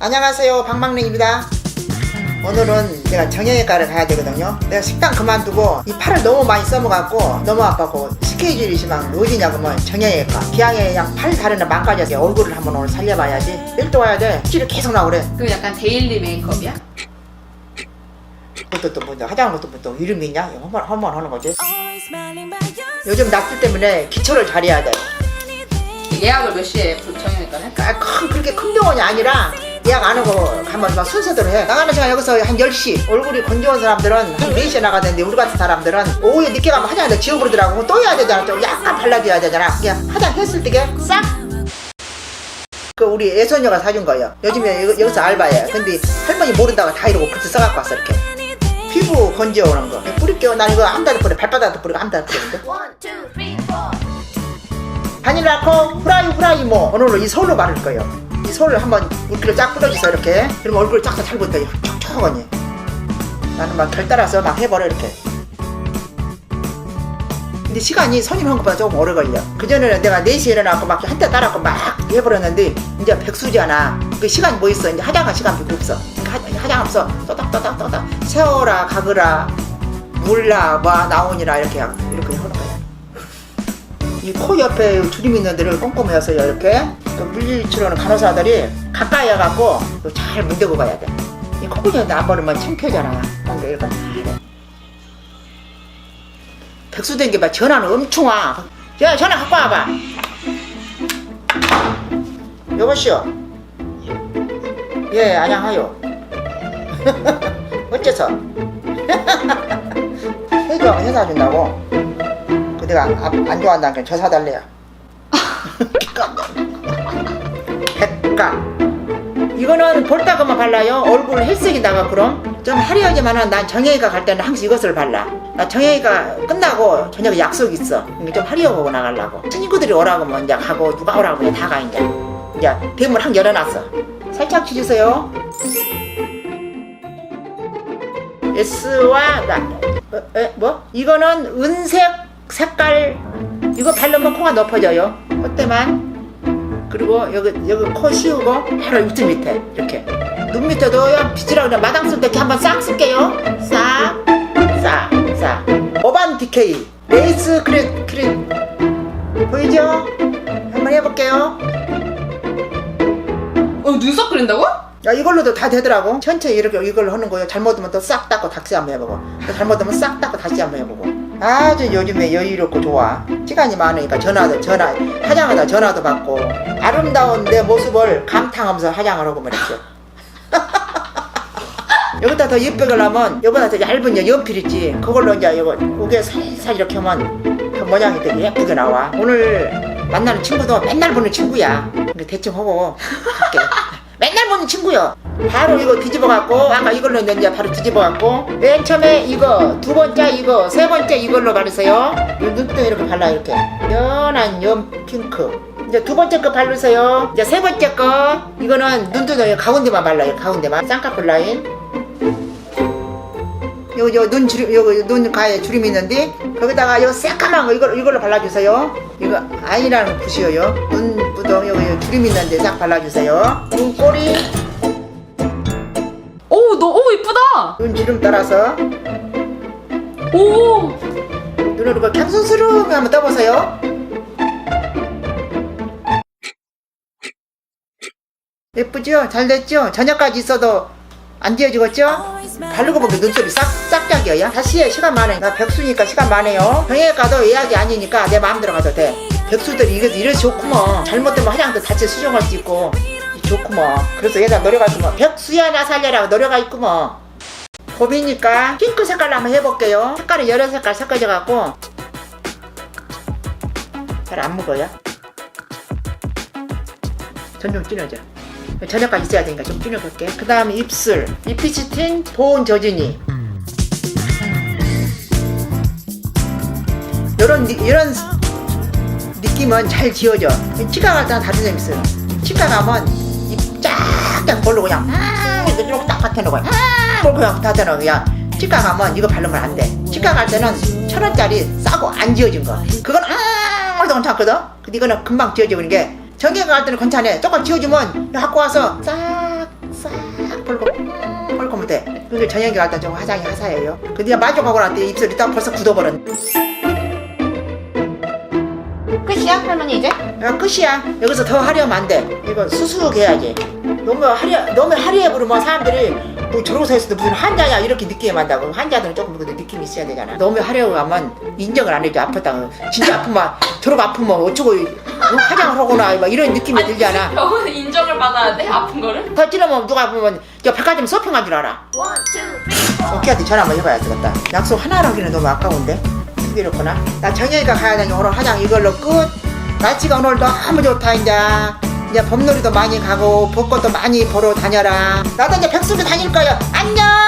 안녕하세요. 방망랭입니다. 오늘은 내가 정형외과를 가야 되거든요. 내가 식당 그만두고 이 팔을 너무 많이 써먹었고 너무 아팠고 스케줄이 심한 어디냐고 면 정형외과. 기왕에 그냥 팔 다리나 망가져서 얼굴을 한번 오늘 살려봐야지. 일도 와야 돼. 찌를 계속 나오래. 그럼 약간 데일리 메이크업이야? 그것도 또 뭐냐 화장한 것도 뭐또 이름이 있냐? 한번 한번 하는 거지? 요즘 낙지 때문에 기초를 잘해야 돼. 예약을 몇 시에 정형외과는? 아, 큰, 그렇게 큰 병원이 아니라 예약 안 하고 가면 막 순서대로 해. 나가는 시간 여기서 한 10시. 얼굴이 건조한 사람들은 한 4시에 나가는데 우리 같은 사람들은 오후에 늦게 가면 화장을 지워버리더라고. 또 해야 되잖아. 좀 약간 발라줘야 되잖아. 그냥 화장했을 때게 싹! 그 우리 애손녀가 사준 거예요. 요즘에 여기, 여기서 알바해. 근데 할머니 모른다고 다 이러고 그때 써갖고 왔어 이렇게. 피부 건조하는 거. 뿌릴게요. 난 이거 한 달에 뿌려. 발바닥도 뿌리고 한 달에 뿌리는데. 바닐라 콩 후라이 후라이 뭐 오늘은 이 솔로 바를 거예요 이 솔을 한번 물기를 쫙 뿌려주세요 이렇게. 그러면 얼굴 쫙잘 붙어요 촉촉하니. 나는 막 결 따라서 막 해버려 이렇게. 근데 시간이 손님 한 것보다 조금 오래 걸려. 그전에는 내가 4시에 일어나고 막한대 따라고 막 해버렸는데 이제 백수잖아. 그 시간이 뭐 있어? 이제 화장할 시간밖에 없어. 그러니까 화- 화장 없어. 또닥또닥또닥. 세워라 가거라. 물라 뭐 나오니라 이렇게 이렇게 하는 거야. 이 코 옆에 주름 있는 데를 꼼꼼히 해서 이렇게 또 물리치료는 간호사들이 가까이 해갖고 또잘 문대고 가야 돼. 이 코구멍에 안 바르면 창피하잖아. 그러니까 이렇게 백수 된게 봐. 전화는 엄청 와. 야, 전화 갖고 와봐. 여보시오. 예, 안녕하요. 어째서? 해줘, 해사 준다고. 그 내가 안, 안 좋아한다니까 저 사달래요. 백감. 이거는 볼따가만 발라요. 얼굴 혈색이 나가 그럼 좀 화려하지만은 난 정형외과 갈 때는 항상 이것을 발라. 나 정형외과 끝나고 저녁에 약속 있어. 그러니까 좀 화려하고 나가려고. 친구들이 오라고 뭐 이제 가고 누가 오라고 그냥 다가 이제 이제 대문 항 열어놨어. 살짝 치주세요. S와 나 어, 에, 뭐? 이거는 은색 색깔 이거 바르면 코가 높아져요. 그때만 그리고 여기 여기 코 씌우고 바로 입술 밑에 이렇게 눈 밑에도 요 빗질하고 그냥 마당 쓸 때 이렇게 한번 싹 쓸게요. 싹, 싹, 싹. 오반 디케이 레이스 크릿 크릿 보이죠? 한번 해볼게요. 어 눈썹 그린다고? 야 이걸로도 다 되더라고. 천천히 이렇게 이걸로 하는 거예요. 잘못하면 또 싹 닦고 다시 한번 해보고. 또 잘못하면 싹 닦고 다시 한번 해보고. 아주 요즘에 여유롭고 좋아. 시간이 많으니까 전화도 전화 화장하다 전화도 받고. 아름다운 내 모습을 감탄하면서 화장을 하고 말이죠. 여기다 더 예쁘게 하려면 여기다 더 얇은 여- 연필 있지. 그걸로 이제 이거 우게 살살 이렇게 하면 그 모양이 되게 예쁘게 나와. 오늘 만나는 친구도 맨날 보는 친구야. 대충 하고 갈게 맨날 보는 친구요. 바로 이거 뒤집어 갖고 아까 이걸로 이제 바로 뒤집어 갖고. 맨 처음에 이거 두 번째 이거 세 번째 이걸로 바르세요. 이 눈도 이렇게 발라 이렇게. 연한 연 핑크. 이제 두 번째 거 바르세요. 이제 세 번째 거 이거는 눈두덩이 가운데만 발라요 가운데만. 쌍꺼풀 라인. 요, 요, 눈 주름, 요, 눈 가에 주름 있는데, 거기다가 요 새까만 거, 이걸, 이걸로 발라주세요. 이거 아이라는 붓이에요. 눈 부덩, 여기 요 주름 있는데 싹 발라주세요. 눈꼬리, 오, 너, 오, 이쁘다! 눈 주름 따라서, 오! 눈을 이렇게 캡순스름히 한번 떠보세요. 예쁘죠? 잘 됐죠? 저녁까지 있어도 안 지워지겠죠? 바르고 보기 눈썹이 싹, 싹짝이야. 다시 해. 시간 많으니나 백수니까 시간 많아요. 병행가도 예약이 아니니까 내 마음대로 가도 돼. 백수들이 이래서, 이래서 좋구먼. 잘못되면 화장도 다시 수정할 수 있고. 좋구먼. 그래서 얘가 노래가 있구먼. 백수야 나 살려라고 노래가 있구먼. 봄이니까 핑크 색깔로 한번 해볼게요. 색깔이 여러 색깔 섞어져갖고. 잘 안 묵어요. 전좀 진해져. 저녁까지 있어야 되니까 좀 진해볼게. 그 다음에 입술. 튄 보온 저진이. 요런, 니- 이런 느낌은 잘 지워져. 치과 갈 때는 다른 점 있어요. 치과 가면 입 쫙쫙 벌로 그냥, 음, 이렇게 딱 갖다 놓고, 음, 그걸 그냥 다 대놓고 그냥. 치과 가면 이거 바르면 안 돼. 치과 갈 때는 천 원짜리 싸고 안 지워진 거. 그건 음, 해도 괜찮거든? 근데 이거는 금방 버린 게, 정기가 갈 때는 괜찮아. 조금 지워주면 갖고 와서 싹, 근데 저녁에 갔다 좀 화장이 하사예요. 근데 만족하고 나한테 입술이 딱 벌써 굳어버렸네. 끝이야 할머니 이제? 야 끝이야. 여기서 더 하려면 안 돼. 이거 수수하게 해야지. 너무 하려 너무 하려해 부르면 사람들이 뭐 저러고서 했어도 무슨 한자야 이렇게 느끼게 만다고 한자들은 조금 그래도 느낌이 있어야 되잖아. 너무 하려고 하면 인정을 안 해줘 아팠다고. 진짜 아프면 저러고 아프면 어쩌고 어, 화장을 하거나 막 이런 느낌이 들잖아. 병원에 인정을 받아야 돼? 아픈 거를? 더 찌르면 누가 보면 저 백화점 서핑한 줄 알아. One, two, three, four. 오케이한테 전화 한번 해봐야 되겠다. 약속 하나로 하기는 너무 아까운데. 이렇구나. 나 정영이가 가야 되니 오늘 화장 이걸로 끝. 날씨가 오늘 너무 좋다 이제. 이제 봄놀이도 많이 가고 벚꽃도 많이 보러 다녀라. 나도 이제 백수로 다닐 거야. 안녕.